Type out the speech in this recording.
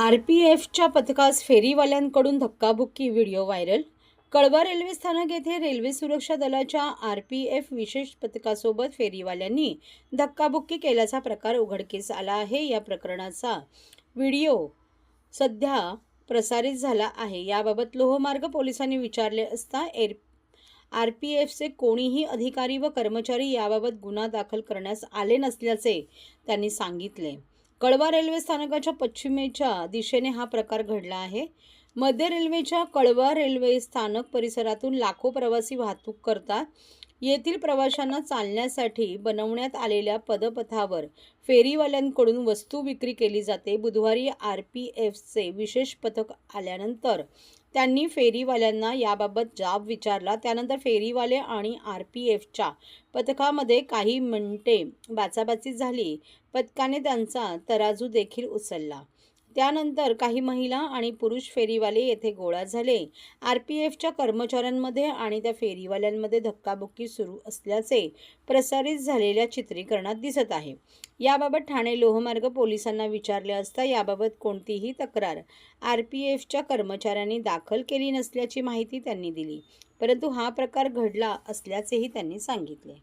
R P एफच्या पथकास फेरीवाल्यांकडून धक्काबुक्की video viral. कळवा रेल्वे स्थानक येथे रेल्वे सुरक्षा दलाच्या आर पी एफ विशेष पथकासोबत फेरीवाल्यांनी धक्काबुक्की केल्याचा प्रकार उघडकीस आला आहे. या प्रकरणाचा व्हिडिओ सध्या प्रसारित झाला आहे. याबाबत लोहमार्ग पोलिसांनी विचारले असता एर आर पी एफचे कोणीही अधिकारी व कर्मचारी याबाबत गुन्हा दाखल करण्यास आले नसल्याचे त्यांनी सांगितले. कळवा रेल्वे स्थानकाच्या पश्चिमेच्या दिशेने हा प्रकार घडला आहे. मध्य रेल्वेच्या कळवा रेल्वे स्थानक परिसरातून लाखो प्रवासी वाहतूक करतात. येथील प्रवाशांना चालण्यासाठी बनवण्यात आलेल्या पदपथावर फेरीवाल्यांकडून वस्तू विक्री केली जाते. बुधवारी आर पी एफचे विशेष पथक आल्यानंतर त्यांनी फेरीवाल्यांना याबाबत जाब विचारला. त्यानंतर फेरीवाले आणि आर पी एफच्या पथकामध्ये काही मिनटे बाचाबाची झाली. पथकाने त्यांचा तराजू देखील उचलला. त्यानंतर काही महिला आणि पुरुष फेरीवाले येथे गोळा झाले. आर पी एफच्या कर्मचाऱ्यांमध्ये आणि त्या फेरीवाल्यांमध्ये धक्काबुक्की सुरू असल्याचे प्रसारित झालेल्या चित्रीकरणात दिसत आहे. याबाबत ठाणे लोहमार्ग पोलिसांना विचारले असता याबाबत कोणतीही तक्रार आर पी एफच्या कर्मचाऱ्यांनी दाखल केली नसल्याची माहिती त्यांनी दिली परंतु हा प्रकार घडला असल्याचेही त्यांनी सांगितले.